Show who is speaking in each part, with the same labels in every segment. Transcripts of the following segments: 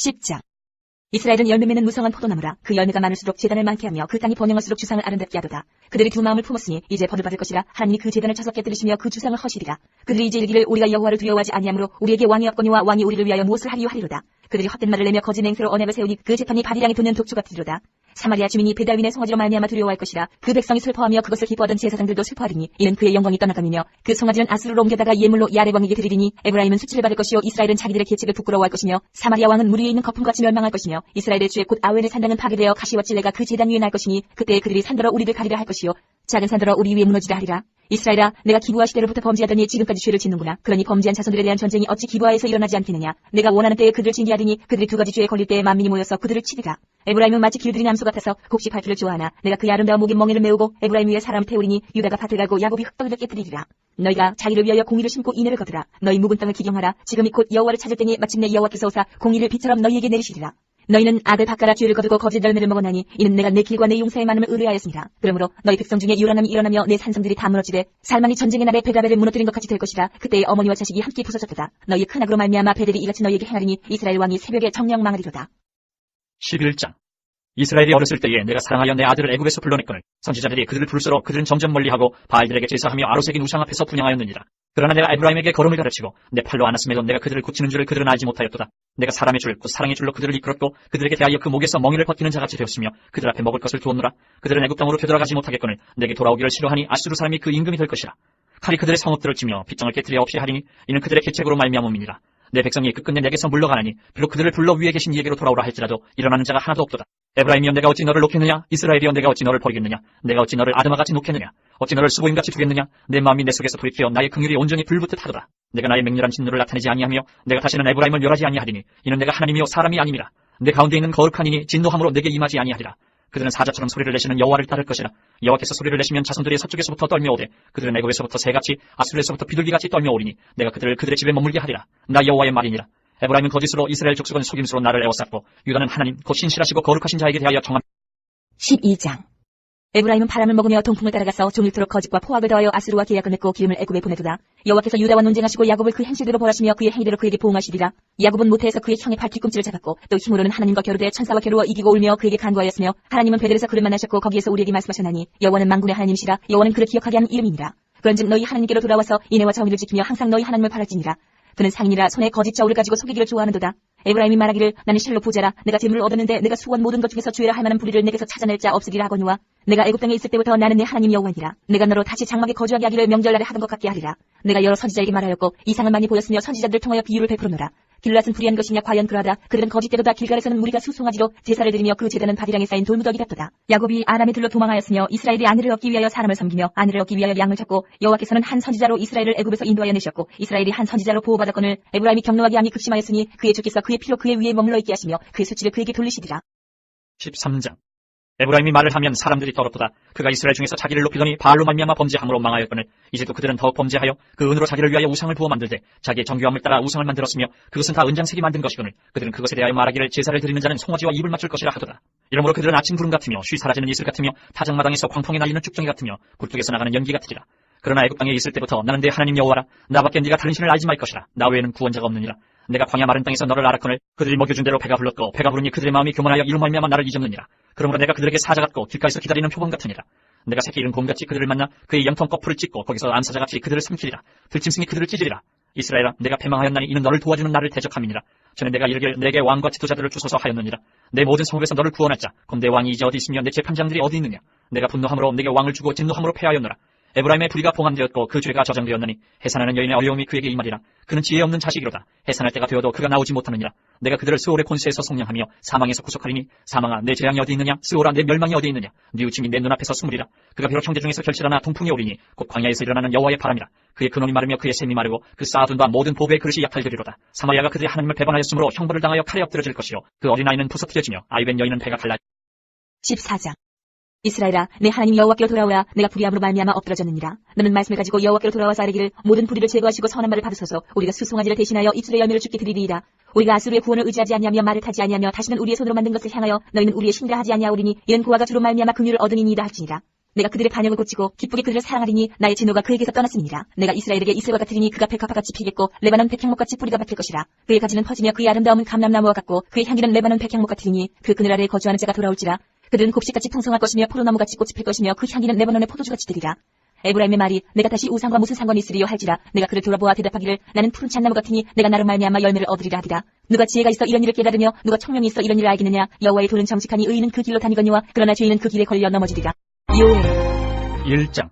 Speaker 1: 10장. 이스라엘은 열매 맺는 무성한 포도나무라 그 열매가 많을수록 재단을 많게 하며 그 땅이 번영할수록 주상을 아름답게 하도다. 그들이 두 마음을 품었으니 이제 벌을 받을 것이라 하나님이 그 재단을 차섭게 들으시며 그 주상을 허시리라. 그들이 이제 이르기를 우리가 여호와를 두려워하지 아니하므로 우리에게 왕이 없거니와 왕이 우리를 위하여 무엇을 하리요 하리로다. 그들이 헛된 말을 내며 거짓 맹세로 언약을 세우니 그 재판이 바리랑에 돋는 독주 같으리로다 사마리아 주민이 베다윈의 송아지로 말미암아 두려워할 것이라 그 백성이 슬퍼하며 그것을 기뻐하던 제사장들도 슬퍼하리니 이는 그의 영광이 떠나감이며 그 송아지는 아수르로 옮겨다가 예물로 야레 왕에게 드리리니 에브라임은 수치를 받을 것이요 이스라엘은 자기들의 계책을 부끄러워할 것이며 사마리아 왕은 물 위에 있는 거품같이 멸망할 것이며 이스라엘의 주의 곧 아웬의 산당은 파괴되어 가시와 찔레가 그 제단 위에 날 것이니 그때에 그들이 산더러 우리를 가리라 할 것이요 작은 산더러 우리 위에 무너지라 하리라. 이스라엘아 내가 기부하 시대로부터 범죄하더니 지금까지 죄를 짓는구나. 그러니 범죄한 자손들에 대한 전쟁이 어찌 기부하에서 일어나지 않겠느냐? 내가 원하는 때에 그들을 징계하리니 그들이 두 가지 죄에 걸릴 때에 만민이 모여서 그들을 치리라. 에브라임은 마치 길들인 암소 같아서 곡식 발표를 좋아하나 내가 그의 아름다운 목인 멍에를 메우고 에브라임 위에 사람을 태우리니 유다가 밭을 가고 야곱이 흙덩이를 깨뜨리리라. 너희가 자기를 위하여 공의를 심고 인애를 거두라. 너희 묵은 땅을 기경하라. 지금이 곧 여호와를 찾을 때니 마침내 여호와께서 오사 공의를 비처럼 너희에게 내리시리라 너희는 악을 바꿔라 죄를 거두고 거짓 열매를 먹었나니 이는 내가 내 길과 내 용사의 많음을 의뢰하였습니다. 그러므로 너희 백성 중에 유란함이 일어나며 내 산성들이 다 무너지되 살만이 전쟁의 날에 베다벨을 무너뜨린 것 같이 될 것이라 그때의 어머니와 자식이 함께 부서졌도다. 너희의 큰 악으로 말미암아 베델이 이같이 너희에게 행하리니 이스라엘 왕이 새벽에 정령 망하리로다.
Speaker 2: 11장 이스라엘이 어렸을 때에 내가 사랑하여 내 아들을 애굽에서 불러냈거늘 선지자들이 그들을 부를수록 그들은 점점 멀리하고 바알들에게 제사하며 아로색인 우상 앞에서 분양하였느니라. 그러나 내가 에브라임에게 걸음을 가르치고 내 팔로 안았음에도 내가 그들을 고치는 줄을 그들은 알지 못하였도다. 내가 사람의 줄, 곧 사랑의 줄로 그들을 이끌었고 그들에게 대하여 그 목에서 멍이를 벗기는 자같이 되었으며 그들 앞에 먹을 것을 두었노라. 그들은 애굽 땅으로 되돌아가지 못하겠거늘 내게 돌아오기를 싫어하니 아수르 사람이 그 임금이 될 것이라. 칼이 그들의 성읍들을 치며 빗장을 깨뜨려 없이 하리니 이는 그들의 계책으로 말미암음이니라 내 백성이 끝끝내 내게서 물러가나니 비록 그들을 불러 위에 계신 이에게로 돌아오라 할지라도 일어나는 자가 하나도 없도다. 에브라임이여 내가 어찌 너를 놓겠느냐? 이스라엘이여 내가 어찌 너를 버리겠느냐? 내가 어찌 너를 아드마같이 놓겠느냐? 어찌 너를 수고임같이 두겠느냐? 내 마음이 내 속에서 돌이켜 나의 긍휼이 온전히 불붙듯 하도다. 내가 나의 맹렬한 진노를 나타내지 아니하며 내가 다시는 에브라임을 멸하지 아니하리니 이는 내가 하나님이요 사람이 아님이라. 내 가운데 있는 거룩한 이니 진노함으로 내게 임하지 아니하리라. 그들은 사자처럼 소리를 내시는 여호와를 따를 것이라. 여호와께서 소리를 내시면 자손들이 서쪽에서부터 떨며 오되 그들은 애굽에서부터 새같이 아수르에서부터 비둘기같이 떨며 오리니 내가 그들을 그들의 집에 머물게 하리라. 나 여호와의 말이니라. 에브라임은 거짓으로 이스라엘 족속은 속임수로 나를 애워쌌고 유다는 하나님 곧 신실하시고 거룩하신 자에게 대하여 정함
Speaker 1: 12장 에브라임은 바람을 먹으며 동풍을 따라가서 종일토록 거짓과 포악을 더하여 아수르와 계약을 맺고 기름을 애굽에 보내두다. 여호와께서 유다와 논쟁하시고 야곱을 그 행실대로 벌하시며 그의 행위대로 그에게 보응하시리라. 야곱은 모태에서 그의 형의 발 뒤꿈치를 잡았고 또 힘으로는 하나님과 겨루되 천사와 겨루어 이기고 울며 그에게 간구하였으며 하나님은 베델에서 그를 만나셨고 거기에서 우리에게 말씀하셨나니 여호와는 만군의 하나님이시라 여호와는 그를 기억하게 하는 이름이니라. 그런즉 너희 하나님께로 돌아와서 인애와 정의를 지키며 항상 너희 하나님을 바랄지니라. 그는 상인이라 손에 거짓 저울을 가지고 속이기를 좋아하는도다. 에브라임이 말하기를 나는 실로 부자라 내가 재물을 얻었는데 내가 수원 모든 것 중에서 주의라 할 만한 불의를 내게서 찾아낼 자 없으리라 하거니와 내가 애굽 땅에 있을 때부터 나는 내 하나님 여호와니라. 내가 너로 다시 장막에 거주하게 하기를 명절날에 하던 것 같게 하리라. 내가 여러 선지자에게 말하였고 이상을 많이 보였으며 선지자들 통하여 비유를 베풀어노라. 길랏은 불의한 것이냐? 과연 그러하다. 그들은 거짓대로다 길갈에서는 무리가 수송아지로 제사를 드리며 그 제단은 바디랑에 쌓인 돌무더기 같도다. 야곱이 아람에 들러 도망하였으며 이스라엘이 아내를 얻기 위하여 사람을 섬기며 아내를 얻기 위하여 양을 찾고 여호와께서는 한 선지자로 이스라엘을 애굽에서 인도하여 내셨고 이스라엘이 한 선지자로 보호받았거늘 에브라임이 경노하게 함이 극심하였으니 그의 주께서 그의 피로 그의 위에 머물러 있게 하시며 그의 수치를 그에게 돌리시리라.
Speaker 2: 13장 에브라임이 말을 하면 사람들이 더럽도다. 그가 이스라엘 중에서 자기를 높이더니 바알로 말미암아 범죄함으로 망하였거늘 이제도 그들은 더욱 범죄하여 그 은으로 자기를 위하여 우상을 부어 만들되 자기의 정교함을 따라 우상을 만들었으며 그것은 다 은장색이 만든 것이거늘 그들은 그것에 대하여 말하기를 제사를 드리는 자는 송아지와 입을 맞출 것이라 하도다. 이러므로 그들은 아침 구름 같으며 쉬 사라지는 이슬 같으며 타작마당에서 광풍에 날리는 쭉정이 같으며 굴뚝에서 나가는 연기 같으리라. 그러나 애굽 땅에 있을 때부터 나는 내 하나님 여호와라. 나밖에 네가 다른 신을 알지 말 것이라. 나 외에는 구원자가 없느니라. 내가 광야 마른 땅에서 너를 알았거늘 그들이 먹여준 대로 배가 불렀고 배가 부르니 그들의 마음이 교만하여 이로 말미암아 나를 잊었느니라. 그러므로 내가 그들에게 사자 같고 길가에서 기다리는 표범 같으니라. 내가 새끼 잃은 곰같이 그들을 만나 그의 영통 거풀을 찢고 거기서 암사자같이 그들을 삼키리라. 들짐승이 그들을 찢으리라. 이스라엘아 내가 패망하였나니 이는 너를 도와주는 나를 대적함이니라. 전에 내가 이르길 내게 왕과 지도자들을 주소서 하였느니라. 내 모든 성읍에서 너를 구원하자. 그럼 내 왕이 이제 어디 있으며 내 재판장들이 어디 있느냐? 내가 분노함으로 내게 왕을 주고 진노함으로 패하였노라 에브라임의 불의가 봉함되었고 그 죄가 저장되었느니 해산하는 여인의 어려움이 그에게 임하리라. 그는 지혜 없는 자식이로다. 해산할 때가 되어도 그가 나오지 못하느니라. 내가 그들을 스올의 곤세에서 속량하며 사망에서 구속하리니 사망아 내 재앙이 어디 있느냐 스올아 내 멸망이 어디 있느냐 네 우침이 내 눈앞에서 숨으리라. 그가 비록 형제 중에서 결실하나 통풍이 오리니 곧 광야에서 일어나는 여호와의 바람이라. 그의 근원이 마르며 그의 샘이 마르고 그 쌓아둔 바 모든 보배의 그릇이 약탈되리로다. 사마리아가 그들의 하나님을 배반하였으므로 형벌을 당하여 칼에 엎드려질 것이요 그 어린아이는 부서뜨려지며 아이벤 여인은 배가 갈라
Speaker 1: 14장 이스라엘아 내 하나님 여호와께로 돌아오라 내가 불의함으로 말미암아 엎드러졌느니라 너는 말씀을 가지고 여호와께로 돌아와서 아뢰기를 모든 불의를 제거하시고 선한 말을 받으소서 우리가 수송아지를 대신하여 입술의 열매를 죽게 드리리이다 우리가 아수르의 구원을 의지하지 아니하며 말을 타지 아니하며 다시는 우리의 손으로 만든 것을 향하여 너희는 우리의 신이라 하지 아니하오리니 이는 그와가 주로 말미암아 긍휼을 얻으니이다 할지니라 내가 그들의 반역을 고치고 기쁘게 그들을 사랑하리니 나의 진노가 그에게서 떠났습니다. 내가 이스라엘에게 이슬과 같으리니 그가 백합화같이 피겠고 레바논 백향목같이 뿌리가 박힐 것이라. 그의 가지는 퍼지며 그의 아름다움은 감람나무와 같고 그의 향기는 레바논 백향목 같으리니 그 그늘 아래에 거주하는 자가 돌아올지라. 그들은 곡식같이 풍성할 것이며 포도나무같이 꽃이 필 것이며 그 향기는 레바논의 포도주같이 되리라. 에브라임의 말이 내가 다시 우상과 무슨 상관이 있으리요 할지라 내가 그를 돌아보아 대답하기를 나는 푸른 잣나무 같으니 내가 나로 말미암아 열매를 얻으리라 하리라 누가 지혜가 있어 이런 일을 깨달으며 누가 총명이 있어 이런 일을 알겠느냐 여호와의 도는 정직하니 의인은 그 길로 다니거니와 그러나 죄인은 그 길에 걸려 넘어지리라 요엘
Speaker 2: 1장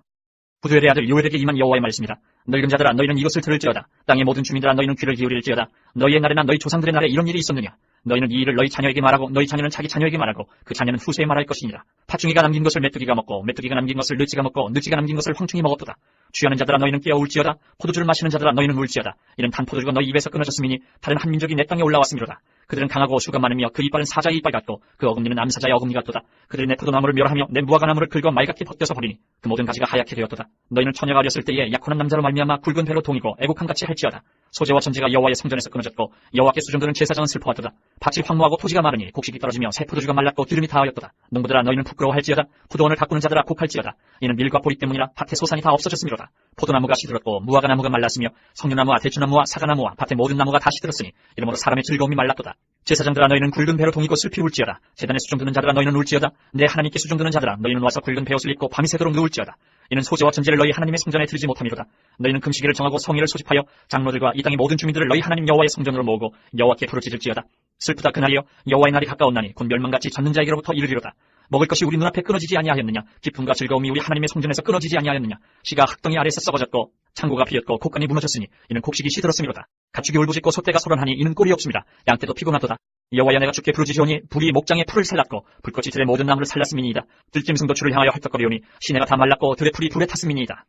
Speaker 2: 부두엘의 아들 요엘에게 임한 여호와의 말씀이다. 늙은 자들아 너희는 이것을 들을지어다. 땅의 모든 주민들아 너희는 귀를 기울일지어다. 너희의 날에나 너희 조상들의 날에 이런 일이 있었느냐. 너희는 이 일을 너희 자녀에게 말하고 너희 자녀는 자기 자녀에게 말하고 그 자녀는 후세에 말할 것이니라. 팥중이가 남긴 것을 메뚜기가 먹고 메뚜기가 남긴 것을 느찌가 먹고 느찌가 남긴 것을 황충이 먹었도다. 취하는 자들아 너희는 깨어 울지어다. 포도주를 마시는 자들아 너희는 울지어다. 이는 단 포도주가 너희 입에서 끊어졌음이니 다른 한 민족이 내 땅에 올라왔음이로다. 그들은 강하고 수가 많으며 그 이빨은 사자의 이빨 같고 그 어금니는 암사자의 어금니 같도다. 그들이 내 포도나무를 멸하며 내 무화과 나무를 긁어 말갛게 벗겨서 버리니 그 모든 가지가 하얗게 되었도다. 너희는 처녀가 어렸을 때에 약혼한 남자로 말미암아 굵은 배로 동이고 애곡함같이 할지어다. 소재와 전제가 여호와의 성전에서 끊어졌고 여호와께 수종드는 제사장은 슬퍼하도다. 밭이 황무하고 토지가 마르니 곡식이 떨어지며 새 포도주가 말랐고 기름이 다하였도다. 농부들아 너희는 부끄러워할지어다. 포도원을 가꾸는 자들아 곡할지어다. 이는 밀과 보리 때문이라 밭의 소산이 다 없어졌음이로다. 포도나무가 시들었고 무화과 나무가 말랐으며 석류나무와 대추나무와 사과나무와 밭의 모든 나무가 다 시들었으니 이러므로 사람의 즐거움이 말랐도다. 제사장들아 너희는 굵은 배로 동이고 슬피 울지어다. 재단에 수종드는 자들아 너희는 울지어다. 내 하나님께 수종드는 자들아 너희는 와서 굵은 배옷을 입고 밤이 새도록 누울지어다. 이는 소재와 전제를 너희 하나님의 성전에 들이지 못함이로다. 너희는 금식일을 정하고 성일을 소집하여 장로들과 이 땅의 모든 주민들을 너희 하나님 여호와의 성전으로 모으고 여호와께 부르짖을지어다. 슬프다 그날이여 여호와의 날이 가까웠나니 곧 멸망같이 젖는 자에게로부터 이르리로다. 먹을 것이 우리 눈앞에 끊어지지 아니하였느냐? 기쁨과 즐거움이 우리 하나님의 성전에서 끊어지지 아니하였느냐? 씨가 흙덩이 아래서 썩어졌고 창고가 비었고 곡간이 무너졌으니 이는 곡식이 시들었음이로다. 가축이 울부짖고 소떼가 소란하니 이는 꼴이 없습니다. 양떼도 피곤하도다. 여호와여 내가 주께 부르짖으오니 불이 목장의 풀을 살랐고 불꽃이 들의 모든 나무를 살랐음이니이다. 들짐승도 주를 향하여 헐떡거리오니 시내가 다 말랐고 들의 풀이 불에 탔음이니이다.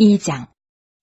Speaker 1: 2장.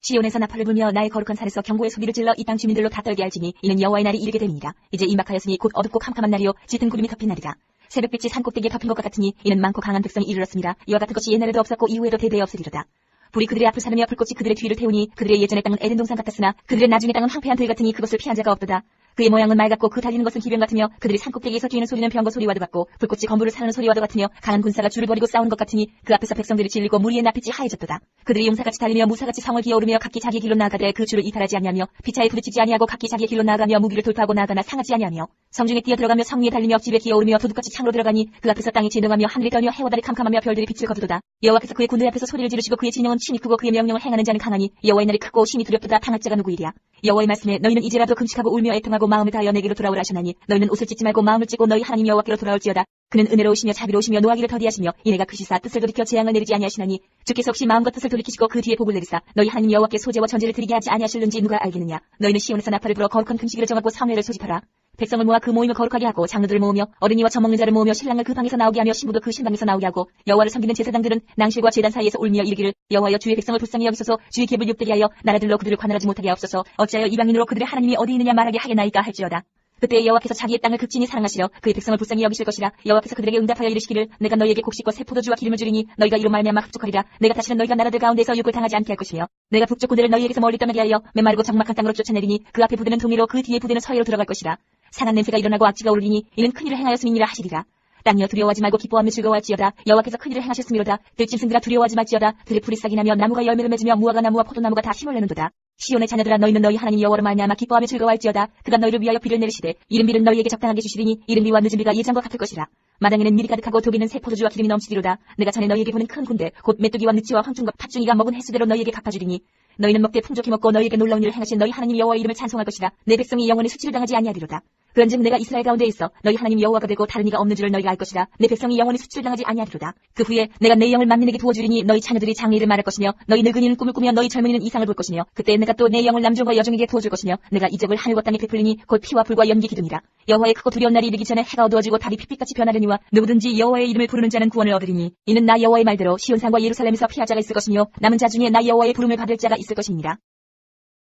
Speaker 1: 시온에서 나팔을 불며 나의 거룩한 산에서 경고의 소리를 질러 이 땅 주민들로 다 떨게 할지니 이는 여호와의 날이 이르게 됨이니라. 이제 임박하였으니 곧 어둡고 캄캄한 날이요 짙은 구름이 덮인 날이라. 새벽빛이 산 꼭대기에 덮인 것과 같으니 이는 많고 강한 백성이 이르렀습니다 이와 같은 것이 옛날에도 없었고 이후에도 대대에 없으리로다. 불이 그들의 앞을 사르며 불꽃이 그들의 뒤를 태우니 그들의 예전의 땅은 에덴 동산 같았으나 그들의 나중의 땅은 황폐한 들 같으니 그것을 피한 자가 없도다 그의 모양은 말 같고 그 달리는 것은 기병 같으며 그들이 산꼭대기에서 뛰는 소리는 병거 소리와도 같고 불꽃이 건물을 사르는 소리와도 같으며 강한 군사가 줄을 버리고 싸우는 것 같으니 그 앞에서 백성들이 질리고 무리의 낯빛이 하얘졌도다. 그들이 용사같이 달리며 무사같이 성을 기어오르며 각기 자기 길로 나아가되 그 줄을 이탈하지 아니하며 피차에 부딪히지 아니하고 각기 자기 길로 나아가며 무기를 돌파하고 나아가나 상하지 아니하며 성중에 뛰어 들어가며 성 위에 달리며 집에 기어오르며 도둑같이 창으로 들어가니 그 앞에서 땅이 진동하며 하늘이 떨며 해와 달이 캄캄하며 별들이 빛을 거두도다. 여호와께서 그의 군대 앞에서 소리를 지르시고 그의 진영은 친히 크고 그의 명령을 행하는 자는 강하니 여호와의 날이 크고 심히 두렵도다 당할 자가 누구이랴. 여호와의 말씀에 너희는 이제라도 금식하고 울며 애통하고 마음을 다하여 내게로 돌아오라 하셨나니 너희는 옷을 찢지 말고 마음을 찢고 너희 하나님 여호와께로 돌아올지어다. 그는 은혜로우시며 자비로우시며 노하기를 더디하시며 이내가 크시사 뜻을 돌이켜 재앙을 내리지 아니하시나니 주께서 혹시 마음과 뜻을 돌이키시고 그 뒤에 복을 내리사 너희 하나님 여호와께 소재와 전제를 드리게 하지 아니하실는지 누가 알겠느냐 너희는 시온에서 나팔을 불어 거룩한 금식일을 정하고 성회를 소집하라 백성을 모아 그 모임을 거룩하게 하고 장로들을 모으며 어린이와 젖먹는 자를 모으며 신랑을 그 방에서 나오게 하며 신부도 그 신방에서 나오게 하고 여호와를 섬기는 제사장들은 낭실과 제단 사이에서 울며 이르기를 여호와여 주의 백성을 불쌍히 여기소서 주의 계을 육되게 하여 나라들로 그들을 관할하지 못하게 하옵소서 어찌하여 이방인으로 그들의 하나님이 어디 있느냐 말하게 하겠나이까 할지어다 그때 여호와께서 자기의 땅을 극진히 사랑하시려 그의 백성을 불쌍히 여기실 것이라 여호와께서 그들에게 응답하여 이르시기를 내가 너희에게 곡식과 새 포도주와 기름을 주리니 너희가 이로 말미암아 흡족하리라 내가 다시는 너희가 나라들 가운데서 육을 당하지 않게 할 것이며 내가 북쪽 군대를 너희에게서 멀리 떠나게 하여 메마르고 적막한 땅으로 쫓아내리니 그 앞에 부대는 동해로 그 뒤에 부대는 서해로 들어갈 것이라 상한 냄새가 일어나고 악취가 오르리니 이는 큰일을 행하였음이니라 하시리라. 땅이여 두려워하지 말고 기뻐하며 즐거워할지어다. 여호와께서 큰일을 행하셨음이로다. 들짐승들아 두려워하지 말지어다. 들의 풀이 싹이 나며 나무가 열매를 맺으며 무화과 나무와 포도나무가 다 힘을 내는도다. 시온의 자녀들아 너희는 너희 하나님 여호와로 말미암아 기뻐하며 즐거워할지어다. 그가 너희를 위하여 비를 내리시되 이른 비는 너희에게 적당하게 주시리니 이른 비와 늦은 비가 예전과 같을 것이라. 마당에는 밀이 가득하고 독에는 새 포도주와 기름이 넘치리로다. 내가 전에 너희에게 보는 큰 군대 곧 메뚜기와 느치와 황충과 팥중이가 먹은 횟수대로 너희에게 갚아주리니 너희는 먹되 풍족히 먹고 너희에게 놀라운 일을 행하신 너희 하나님 여호와의 이름을 찬송할 것이라 내 백성이 영원히 수치를 당하지 아니하리로다. 그런즉 내가 이스라엘 가운데 있어 너희 하나님 여호와가 되고 다른 이가 없는 줄을 너희가 알 것이라 내 백성이 영원히 수치를 당하지 아니하리로다. 그 후에 내가 내 영을 만민에게 부어주리니 너희 자녀들이 장래를 말할 것이며 너희 늙은이는 꿈을 꾸며 너희 젊은이는 이상을 볼 것이며 그때 내가 또 내 영을 남종과 여종에게 부어줄 것이며 내가 이적을 하늘과 땅에 베풀리니 곧 피와 불과 연기 기둥이라. 여호와의 크고 두려운 날이 이르기 전에 해가 어두워지고 달이 핏빛같이 변하려니와 누구든지 여호와의 이름을 부르는 자는 구원을 얻으리니 이는 나 여호와의 말대로 시온산과 예루살렘에서 피할 자가 있을 것이며 남은 자 중에 나 여호와의 부름을 받을 자가 있을 것입니다.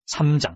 Speaker 2: 3장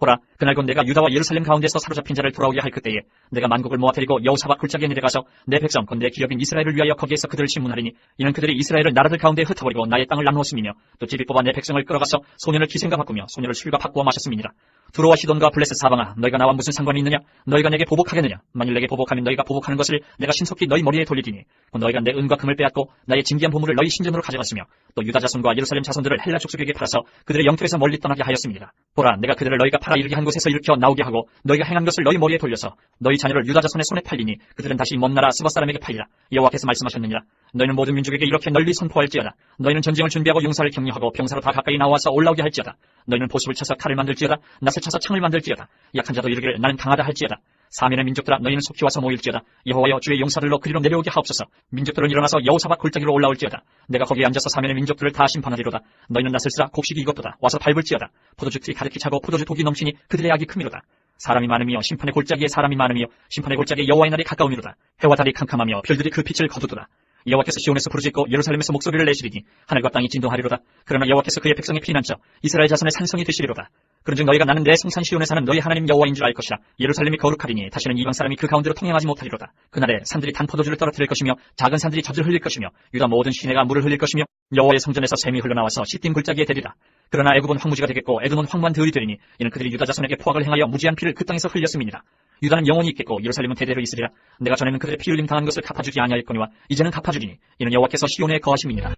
Speaker 2: 보라, 그날 곧 내가 유다와 예루살렘 가운데서 사로잡힌 자를 돌아오게 할 그때에 내가 만국을 모아 데리고 여호사박 굴짝에 내려가서 내 백성 곧 내 기업인 이스라엘을 위하여 거기에서 그들을 심문하리니 이는 그들이 이스라엘을 나라들 가운데 흩어버리고 나의 땅을 나누었음이며 또 집이 뽑아 내 백성을 끌어가서 소년을 기생과 바꾸며 소년을 술과 바꾸어 마셨음이니라. 두로와 시돈과 블레셋 사방아 너희가 나와 무슨 상관이 있느냐? 너희가 내게 보복하겠느냐? 만일 내게 보복하면 너희가 보복하는 것을 내가 신속히 너희 머리에 돌리리니 곧 너희가 내 은과 금을 빼앗고 나의 진귀한 보물을 너희 신전으로 가져갔으며 또 유다 자손과 예루살렘 자손들을 헬라 족속에게 팔아서 그들의 영토에서 멀리 떠나게 하였습니다. 보라 내가 그들을 너희가 팔아 이르게 한 곳에서 일으켜 나오게 하고 너희가 행한 것을 너희 머리에 돌려서 너희 자녀를 유다 자손의 손에 팔리니 그들은 다시 먼 나라 스바 사람에게 팔리라. 여호와께서 말씀하셨느니라. 너희는 모든 민족에게 이렇게 널리 선포할지어다. 너희는 전쟁을 준비하고 용사를 격려하고 병사로 다 가까이 나와서 올라오게 할지어다. 너희는 보습을 쳐서 칼을 만들지어다. 낫을 쳐서 창을 만들지어다. 약한 자도 이르기를 나는 강하다 할지어다 사면의 민족들아 너희는 속히 와서 모일지어다. 여호와여 주의 용사들로 그리로 내려오게 하옵소서. 민족들은 일어나서 여호사박 골짜기로 올라올지어다. 내가 거기에 앉아서 사면의 민족들을 다 심판하리로다. 너희는 낫을 쓰라 곡식이 이것도다 와서 밟을지어다. 포도주 틀이 가득히 차고 포도주 독이 넘치니 그들의 악이 크미로다. 사람이 많음이여 심판의 골짜기에 사람이 많음이여 심판의 골짜기에 여호와의 날이 가까움이로다. 해와 달이 캄캄하며 별들이 그 빛을 거두도다. 여호와께서 시온에서 부르짖고 예루살렘에서 목소리를 내시리니 하늘과 땅이 진동하리로다. 그러나 여호와께서 그의 백성의 피난처 이스라엘 자손의 산성이 되시리로다 그런즉 너희가 나는 내 성산 시온에 사는 너희 하나님 여호와인 줄 알 것이라. 예루살렘이 거룩하리니 다시는 이방 사람이 그 가운데로 통행하지 못하리로다. 그날에 산들이 단 포도주를 떨어뜨릴 것이며 작은 산들이 젖을 흘릴 것이며 유다 모든 시내가 물을 흘릴 것이며 여호와의 성전에서 샘이 흘러나와서 시딤 굴짜기에 되리라. 그러나 애굽은 황무지가 되겠고 에돔은 황만 들이 되리니 이는 그들이 유다 자손에게 포악을 행하여 무지한 피를 그 땅에서 흘렸음이니라. 유다는 영원히 있겠고 예루살렘은 대대로 있으리라. 내가 전에는 그들의 피 흘림 당한 것을 갚아주지 아니하였거니와 이제는 갚아주리니 이는 여호와께서 시온에 거하심이니라